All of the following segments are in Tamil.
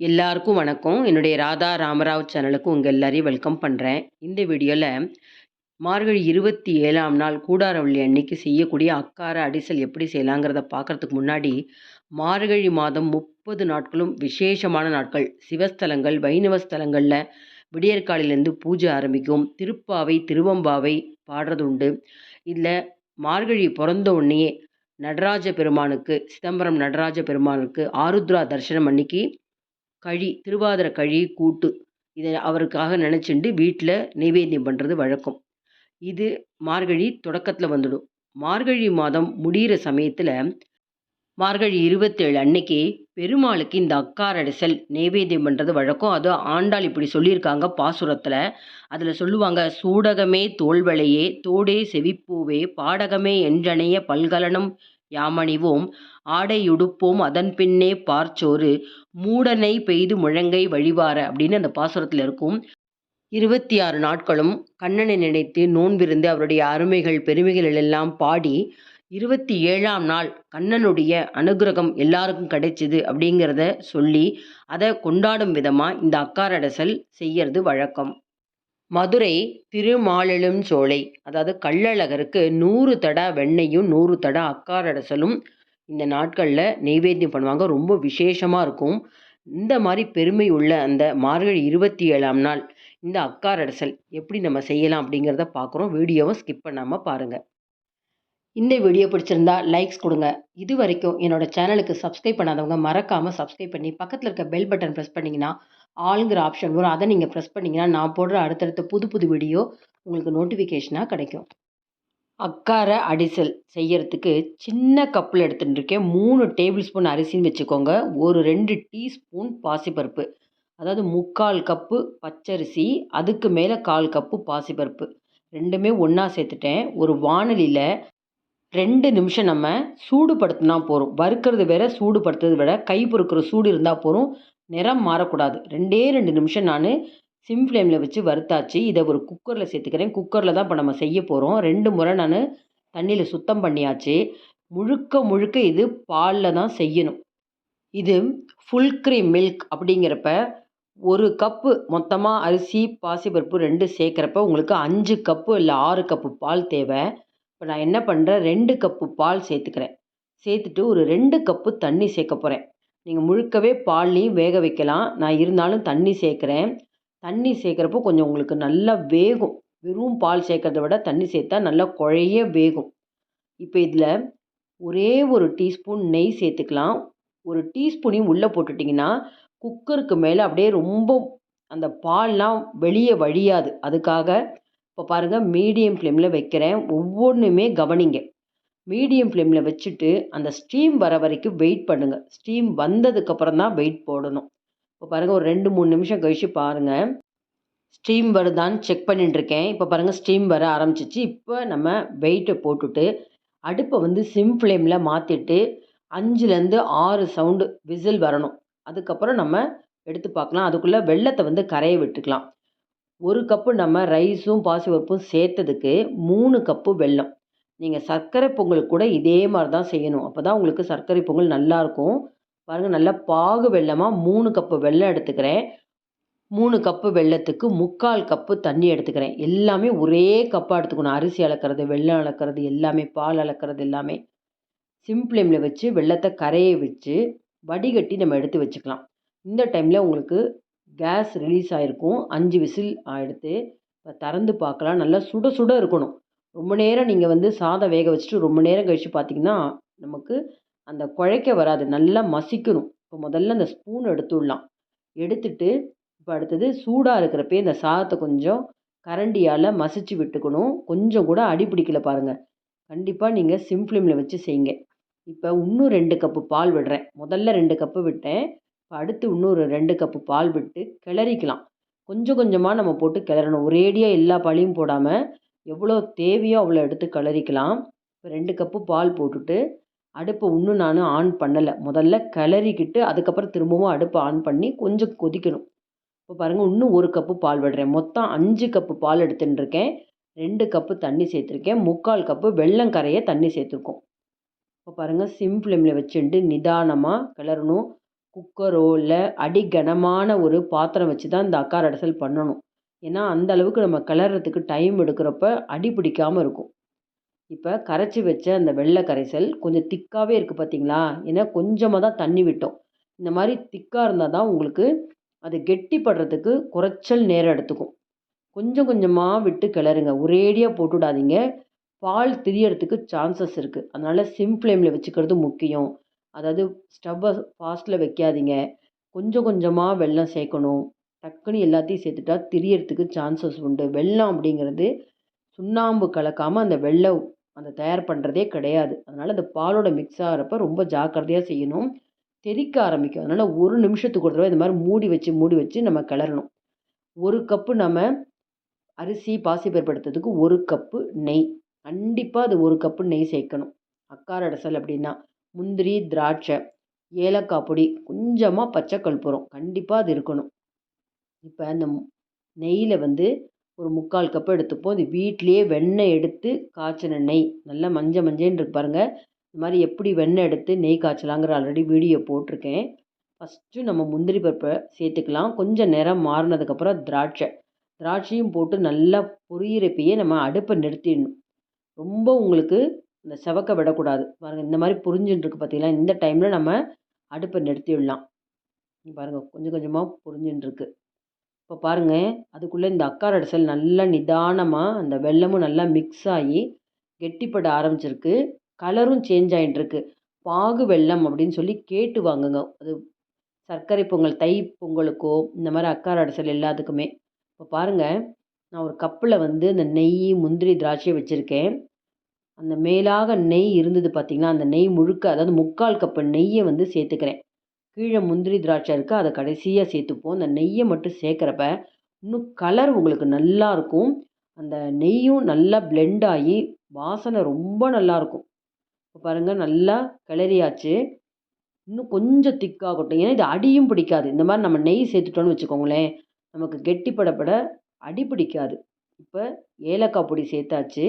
எல்லாருக்கும் வணக்கம். என்னுடைய ராதா ராமராவ் சேனலுக்கு உங்கள் எல்லாரையும் வெல்கம் பண்ணுறேன் இந்த வீடியோவில் மார்கழி இருபத்தி ஏழாம் நாள் கூடாரவள்ளி அன்னைக்கு செய்யக்கூடிய அக்கார அடிசல் எப்படி செய்யலாங்கிறத பார்க்குறதுக்கு முன்னாடி மார்கழி மாதம் முப்பது நாட்களும் விசேஷமான நாட்கள். சிவஸ்தலங்கள் வைணவ ஸ்தலங்களில் விடியற்காலையிலேருந்து பூஜை ஆரம்பிக்கும். திருப்பாவை திருவம்பாவை பாடுறது உண்டு இதில் மார்கழி பிறந்த உடனேயே நடராஜ பெருமானுக்கு சிதம்பரம் நடராஜ பெருமானுக்கு ஆருத்ரா தரிசனம் அன்னைக்கு கழி திருவாதிரை கழி கூட்டு இதை அவருக்காக நினச்சிண்டு வீட்டில் நெய்வேத்தியம் பண்ணுறது வழக்கம். இது மார்கழி தொடக்கத்தில் வந்துடும். மார்கழி மாதம் முடிகிற சமயத்தில் மார்கழி இருபத்தேழு அன்னைக்கு பெருமாளுக்கு இந்த அக்காரடைசல் நெய்வேத்தியம் பண்ணுறது வழக்கம். அது ஆண்டாள் இப்படி சொல்லியிருக்காங்க பாசுரத்தில். அதில் சொல்லுவாங்க சூடகமே தோல்வளையே தோடே செவிப்பூவே பாடகமே என்றனைய பல்கலனம் யாமணிவோம் ஆடையுடுப்போம் அதன் பின்னே பார்ச்சோறு மூடனை பெய்து முழங்கை வழிவார அப்படின்னு அந்த பாசுரத்தில் இருக்கும். இருபத்தி ஆறு நாட்களும் கண்ணனை நினைத்து நோன்பிருந்து அவருடைய அருமைகள் பெருமைகள் எல்லாம் பாடி இருபத்தி ஏழாம் நாள் கண்ணனுடைய அனுகிரகம் எல்லாருக்கும் கிடைச்சிது அப்படிங்கிறத சொல்லி அதை கொண்டாடும் விதமாக இந்த அக்காரடசல் செய்யறது வழக்கம். மதுரை திருமாலெழும் சோலை அதாவது கள்ளழகருக்கு நூறு தடா வெண்ணையும் நூறு தடா அக்காரடசலும் இந்த நாட்களில் நெய்வேத்தியம் பண்ணுவாங்க. ரொம்ப விசேஷமாக இருக்கும். இந்த மாதிரி பெருமை உள்ள அந்த மார்கழி இருபத்தி ஏழாம் நாள் இந்த அக்காரடசல் எப்படி நம்ம செய்யலாம் அப்படிங்கிறத பார்க்குறோம் வீடியோவை ஸ்கிப் பண்ணாமல் பாருங்கள் இந்த வீடியோ பிடிச்சிருந்தா லைக்ஸ் கொடுங்க. இது வரைக்கும் என்னோட சேனலுக்கு சப்ஸ்கிரைப் பண்ணாதவங்க மறக்காமல் சப்ஸ்கிரைப் பண்ணி பக்கத்தில் இருக்க பெல் பட்டன் ப்ரெஸ் பண்ணிங்கன்னா ஆளுங்கிற ஆப்ஷன் வரும். அதை நீங்கள் ப்ரெஸ் பண்ணிங்கன்னா நான் போடுற அடுத்தடுத்த புது புது வீடியோ உங்களுக்கு நோட்டிஃபிகேஷனாக கிடைக்கும். அக்கார அடிசல் செய்யறதுக்கு சின்ன கப்பில் எடுத்துகிட்டு இருக்கேன் மூணு டேபிள் ஸ்பூன் அரிசின்னு வச்சுக்கோங்க. ஒரு ரெண்டு டீஸ்பூன் பாசிப்பருப்பு. அதாவது முக்கால் கப்பு பச்சரிசி அதுக்கு மேலே கால் கப்பு பாசிப்பருப்பு. ரெண்டுமே ஒன்றா சேர்த்துட்டேன். ஒரு வானலியில் ரெண்டு நிமிஷம் நம்ம சூடுபடுத்தினா போகிறோம் வறுக்கிறது வேற சூடுபடுத்துறது விட கை பொறுக்கிற சூடு இருந்தால் போதும். நிறம் மாறக்கூடாது. ரெண்டே ரெண்டு நிமிஷம் நான் சிம் ஃப்ளேமில் வச்சு வறுத்தாச்சு. இதை ஒரு குக்கரில் சேர்த்துக்கிறேன். குக்கரில் தான் இப்போ நம்ம செய்ய போகிறோம் ரெண்டு முறை நான் தண்ணியில் சுத்தம் பண்ணியாச்சு. முழுக்க முழுக்க இது பாலில் தான் செய்யணும். இது ஃபுல் க்ரீம் மில்க் அப்படிங்கிறப்ப ஒரு கப்பு மொத்தமாக அரிசி பாசிப்பருப்பு ரெண்டு சேர்க்குறப்ப உங்களுக்கு அஞ்சு கப்பு இல்லை ஆறு கப்பு பால் தேவை. இப்போ நான் என்ன பண்ணுறேன் ரெண்டு கப்பு பால் சேர்த்துக்கிறேன். சேர்த்துட்டு ஒரு ரெண்டு கப்பு தண்ணி சேர்க்க போகிறேன் நீங்கள் முழுக்கவே பால்லையும் வேக வைக்கலாம். நான் இருந்தாலும் தண்ணி சேர்க்குறேன். தண்ணி சேர்க்குறப்போ கொஞ்சம் உங்களுக்கு நல்லா வேகும். வெறும் பால் சேர்க்கறத விட தண்ணி சேர்த்தா நல்லா குழைய வேகும். இப்போ இதில் ஒரே ஒரு டீஸ்பூன் நெய் சேர்த்துக்கலாம் ஒரு டீஸ்பூனையும் உள்ளே போட்டுட்டிங்கன்னா குக்கருக்கு மேலே அப்படியே ரொம்ப அந்த பால்லாம் வெளியே வழியாது. அதுக்காக இப்போ பாருங்கள் மீடியம் ஃப்ளேமில் வைக்கிறேன். ஒவ்வொன்றுமே கவனிங்க. மீடியம் ஃப்ளேமில் வச்சுட்டு அந்த ஸ்டீம் வர வரைக்கும் வெயிட் பண்ணுங்கள் ஸ்டீம் வந்ததுக்கப்புறம் தான் வெயிட் போடணும். இப்போ பாருங்கள் ஒரு ரெண்டு மூணு நிமிஷம் கழிச்சு பாருங்கள் ஸ்டீம் வருதான்னு செக் பண்ணிட்டுருக்கேன். இப்போ பாருங்கள் ஸ்டீம் வர ஆரம்பிச்சிச்சு. இப்போ நம்ம வெயிட்டை போட்டுட்டு அடுப்பை வந்து சிம் ஃப்ளேமில் மாற்றிட்டு அஞ்சுலேருந்து ஆறு சவுண்டு விசில் வரணும். அதுக்கப்புறம் நம்ம எடுத்து பார்க்கலாம். அதுக்குள்ளே வெள்ளத்தை வந்து கரைய விட்டுக்கலாம். ஒரு கப்பு நம்ம ரைஸும் பாசிப்பருப்பும் சேர்த்ததுக்கு மூணு கப்பு வெல்லம். நீங்கள் சர்க்கரை பொங்கல் கூட இதே மாதிரி தான் செய்யணும். அப்போ தான் உங்களுக்கு சர்க்கரை பொங்கல் நல்லாயிருக்கும் பாருங்கள் நல்லா பாகு வெள்ளமாக மூணு கப்பு வெல்லம் எடுத்துக்கிறேன். மூணு கப்பு வெல்லத்துக்கு முக்கால் கப்பு தண்ணி எடுத்துக்கிறேன். எல்லாமே ஒரே கப்பாக எடுத்துக்கணும். அரிசி அளக்கிறது வெள்ளம் அளக்கிறது எல்லாமே பால் அளக்கிறது எல்லாமே. சிம்ப்ளேமில் வச்சு வெள்ளத்தை கரையை வச்சு வடிகட்டி நம்ம எடுத்து வச்சுக்கலாம். இந்த டைமில் உங்களுக்கு கேஸ் ரிலீஸ் ஆகிருக்கும் அஞ்சு விசில் எடுத்து இப்போ திறந்து பார்க்கலாம். நல்லா சுட சுட இருக்கணும். ரொம்ப நேரம் நீங்கள் வந்து சாதம் வேக வச்சுட்டு ரொம்ப நேரம் கழித்து பார்த்தீங்கன்னா நமக்கு அந்த குழைக்க வராது நல்லா மசிக்கணும். இப்போ முதல்ல அந்த ஸ்பூன் எடுத்துடலாம். எடுத்துட்டு இப்போ அடுத்தது சூடாக இருக்கிறப்பே இந்த சாதத்தை கொஞ்சம் கரண்டியால் மசிச்சு விட்டுக்கணும். கொஞ்சம் கூட அடி பிடிக்கல பாருங்கள் கண்டிப்பாக நீங்கள் சிம் ஃப்ளேமில் வச்சு செய்யுங்க. இப்போ இன்னும் ரெண்டு கப்பு பால் விடுறேன். முதல்ல ரெண்டு கப்பு விட்டேன். இப்போ அடுத்து இன்னொரு ரெண்டு கப்பு பால் விட்டு கிளறிக்கலாம். கொஞ்சம் கொஞ்சமாக நம்ம போட்டு கிளறணும். ஒரேடியாக எல்லா பாலையும் போடாமல் எவ்வளோ தேவையோ அவ்வளோ எடுத்து கிளறிக்கலாம். இப்போ ரெண்டு கப்பு பால் போட்டுட்டு அடுப்பை இன்னும் நான் ஆன் பண்ணலை. முதல்ல கிளறிக்கிட்டு அதுக்கப்புறம் திரும்பவும் அடுப்பை ஆன் பண்ணி கொஞ்சம் கொதிக்கணும். இப்போ பாருங்கள் இன்னும் ஒரு கப்பு பால் விடுறேன். மொத்தம் அஞ்சு கப்பு பால் எடுத்துட்டுருக்கேன். ரெண்டு கப்பு தண்ணி சேர்த்துருக்கேன். முக்கால் கப்பு வெள்ளம் கரைய தண்ணி சேர்த்துருக்கோம். இப்போ பாருங்கள் சிம் ஃப்ளேமில் வச்சுட்டு நிதானமாக கிளறணும். குக்கரோ இல்லை அடி கனமான ஒரு பாத்திரம் வச்சு தான் இந்த அக்கார அடைசல் பண்ணணும். ஏன்னா அந்த அளவுக்கு நம்ம கிளறதுக்கு டைம் எடுக்கிறப்ப அடி பிடிக்காமல் இருக்கும். இப்போ கரைச்சி வச்ச அந்த வெள்ளை கரைசல் கொஞ்சம் திக்காகவே இருக்குது பார்த்தீங்களா ஏன்னா கொஞ்சமாக தான் தண்ணி விட்டோம். இந்த மாதிரி திக்காக இருந்தால் தான் உங்களுக்கு அது கெட்டிப்படுறதுக்கு குறைச்சல் நேரம் எடுத்துக்கும். கொஞ்சம் கொஞ்சமாக விட்டு கிளறுங்க. ஒரேடியாக போட்டுவிடாதீங்க. பால் திரியறதுக்கு சான்சஸ் இருக்குது அதனால் சிம் ஃப்ளேமில் வச்சுக்கிறது முக்கியம். அதாவது ஸ்டவ்வை ஃபாஸ்ட்டில் வைக்காதீங்க. கொஞ்சம் கொஞ்சமாக வெள்ளம் சேர்க்கணும். டக்குன்னு எல்லாத்தையும் சேர்த்துட்டா திரியறதுக்கு சான்சஸ் உண்டு. வெள்ளம் அப்படிங்கிறது சுண்ணாம்பு கலக்காமல் அந்த வெள்ளை அந்த தயார் பண்ணுறதே கிடையாது. அதனால் அந்த பாலோட மிக்ஸ் ஆகிறப்ப ரொம்ப ஜாக்கிரதையாக செய்யணும். தெறிக்க ஆரம்பிக்கும். அதனால் ஒரு நிமிஷத்துக்கு ஒரு தடவை இந்த மாதிரி மூடி வச்சு மூடி வச்சு நம்ம கிளறணும். ஒரு கப்பு நம்ம அரிசி பாசிப்பருப்பு ஒரு கப்பு நெய். கண்டிப்பாக அது ஒரு கப்பு நெய் சேர்க்கணும். அக்கார அடசல் அப்படின்னா முந்திரி திராட்சை ஏலக்காய் பொடி கொஞ்சமாக பச்சை கற்பூரம் கண்டிப்பாக அது இருக்கணும். இப்போ அந்த நெய்யில் வந்து ஒரு முக்கால் கப்பு எடுத்துப்போம். இது வீட்டிலையே வெண்ணெய் எடுத்து காய்ச்சின நெய். நல்லா மஞ்சள் மஞ்சள்னு இருக்கு பாருங்கள் இந்த மாதிரி எப்படி வெண்ணெய் எடுத்து நெய் காய்ச்சலாங்கிற ஆல்ரெடி வீடியோ போட்டிருக்கேன். ஃபஸ்ட்டு நம்ம முந்திரி பருப்பை சேர்த்துக்கலாம். கொஞ்சம் நேரம் மாறினதுக்கப்புறம் திராட்சை. திராட்சையும் போட்டு நல்லா பொரியிறப்பையே நம்ம அடுப்பை நிறுத்திடணும். ரொம்ப உங்களுக்கு இந்த செவக்க விடக்கூடாது. பாருங்கள் இந்த மாதிரி புரிஞ்சுட்டு இருக்கு பார்த்தீங்களா இந்த டைமில் நம்ம அடுப்பை நிறுத்திடலாம். பாருங்கள் கொஞ்சம் கொஞ்சமாக புரிஞ்சுட்டுருக்கு இப்போ பாருங்கள் அதுக்குள்ளே இந்த அக்கார அடைசல் நல்லா நிதானமாக அந்த வெல்லமும் நல்லா மிக்ஸ் ஆகி கெட்டிப்பட ஆரம்பிச்சிருக்கு. கலரும் சேஞ்ச் ஆகிட்டுருக்கு பாகு வெல்லம் அப்படின்னு சொல்லி கேட்டு வாங்குங்க. அது சர்க்கரை பொங்கல் தை பொங்கலுக்கோ இந்த மாதிரி அக்கார அடைசல் எல்லாத்துக்குமே. இப்போ பாருங்கள் நான் ஒரு கப்பில் வந்து இந்த நெய் முந்திரி திராட்சையை வச்சுருக்கேன். அந்த மேலாக நெய் இருந்தது பார்த்திங்கன்னா அந்த நெய் முழுக்க அதாவது முக்கால் கப்பு நெய்யை வந்து சேர்த்துக்கிறேன். கீழே முந்திரி திராட்சை இருக்குது அதை கடைசியாக சேர்த்துப்போம். அந்த நெய்யை மட்டும் சேர்க்குறப்ப இன்னும் கலர் உங்களுக்கு நல்லாயிருக்கும் அந்த நெய்யும் நல்லா பிளெண்ட் ஆகி வாசனை ரொம்ப நல்லாயிருக்கும் இப்போ பாருங்கள் நல்லா கிளறியாச்சு. இன்னும் கொஞ்சம் திக்காகட்டும் ஏன்னா இது அடியும் பிடிக்காது. இந்த மாதிரி நம்ம நெய் சேர்த்துட்டோன்னு வச்சுக்கோங்களேன் நமக்கு கெட்டிப்படப்பட அடி பிடிக்காது. இப்போ ஏலக்காய் பொடி சேர்த்தாச்சு.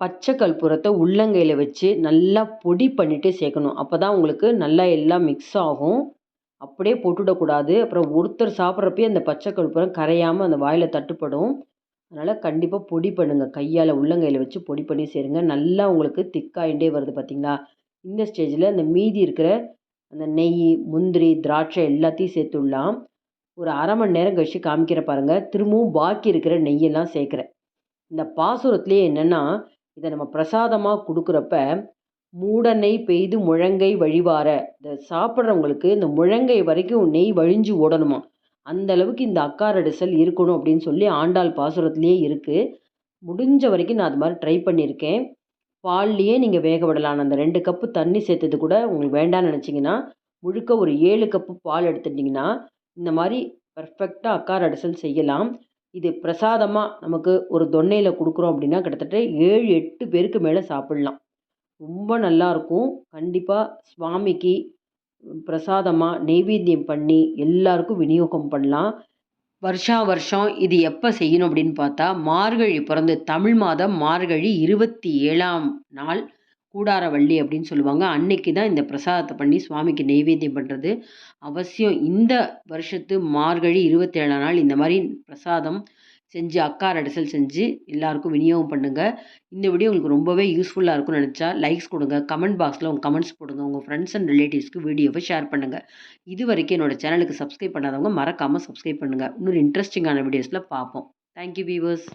பச்சை கற்பூரத்தை உள்ளங்கையில் வச்சு நல்லா பொடி பண்ணிவிட்டு சேர்க்கணும். அப்போ தான் உங்களுக்கு நல்லா எல்லாம் மிக்ஸ் ஆகும். அப்படியே போட்டுவிடக்கூடாது அப்புறம் ஒருத்தர் சாப்பிட்றப்பயே அந்த பச்சை கற்பூரம் கரையாமல் அந்த வாயில் தட்டுப்படும். அதனால் கண்டிப்பாக பொடி பண்ணுங்கள் கையால் உள்ளங்கையில் வச்சு பொடி பண்ணி சேருங்க. நல்லா உங்களுக்கு திக்காயிண்டே வருது பார்த்திங்களா இந்த ஸ்டேஜில் அந்த மீதி இருக்கிற அந்த நெய் முந்திரி திராட்சை எல்லாத்தையும் சேர்த்துடலாம். ஒரு அரை மணி நேரம் கழித்து காமிக்கிற பாருங்கள் திரும்பவும் பாக்கி இருக்கிற நெய்யெல்லாம் சேர்க்குறேன். இந்த பாசுரத்துலேயே என்னென்னா இதை நம்ம பிரசாதமாக கொடுக்குறப்ப மூட நெய் பெய்து முழங்கை வழிவார. இதை சாப்பிட்றவங்களுக்கு இந்த முழங்கை வரைக்கும் நெய் வழிஞ்சு ஓடணுமா? அந்த அளவுக்கு இந்த அக்காரடிசல் இருக்கணும் அப்படின்னு சொல்லி ஆண்டாள் பாசுரத்துலேயே இருக்குது முடிஞ்ச வரைக்கும் நான் அது மாதிரி ட்ரை பண்ணியிருக்கேன். பால்லையே நீங்கள் வேக விடலாம். அந்த ரெண்டு கப்பு தண்ணி சேர்த்தது கூட உங்களுக்கு வேண்டாம்னு நினச்சிங்கன்னா முழுக்க ஒரு ஏழு கப்பு பால் எடுத்துட்டிங்கன்னா இந்த மாதிரி பர்ஃபெக்டாக அக்கார அடைசல் செய்யலாம். இது பிரசாதமாக நமக்கு ஒரு தொன்னையில் கொடுக்குறோம் அப்படின்னா கிட்டத்தட்ட ஏழு எட்டு பேருக்கு மேலே சாப்பிட்லாம். ரொம்ப நல்லாயிருக்கும் கண்டிப்பாக சுவாமிக்கு பிரசாதமாக நெய்வேத்தியம் பண்ணி எல்லாருக்கும் விநியோகம் பண்ணலாம். வருஷா வருஷம் இது எப்போ செய்யணும் அப்படின்னு பார்த்தா மார்கழி பிறந்து தமிழ் மாதம் மார்கழி இருபத்தி ஏழாம் நாள் கூடாரவள்ளி அப்படின்னு சொல்லுவாங்க. அன்னைக்கு தான் இந்த பிரசாதத்தை பண்ணி சுவாமிக்கு நெய்வேத்தியம் பண்ணுறது அவசியம் இந்த வருஷத்து மார்கழி இருபத்தேழாம் நாள் இந்த மாதிரி பிரசாதம் செஞ்சு அக்கா அடைசல் செஞ்சு எல்லாருக்கும் விநியோகம் பண்ணுங்கள் இந்த வீடியோ உங்களுக்கு ரொம்பவே யூஸ்ஃபுல்லாக இருக்கும்னு நினச்சா லைக்ஸ் கொடுங்க. கமெண்ட் பாக்ஸில் உங்கள் கமெண்ட்ஸ் போடுங்க. உங்கள் ஃப்ரெண்ட்ஸ் அண்ட் ரிலேட்டிவ்ஸ்க்கு வீடியோவை ஷேர் பண்ணுங்கள் இது வரைக்கும் என்னோடய சேனலுக்கு சப்ஸ்கிரைப் பண்ணாதவங்க மறக்காமல் சப்ஸ்கிரைப் பண்ணுங்கள் இன்னொரு இன்ட்ரெஸ்டிங்கான வீடியோஸில் பார்ப்போம். Thank you viewers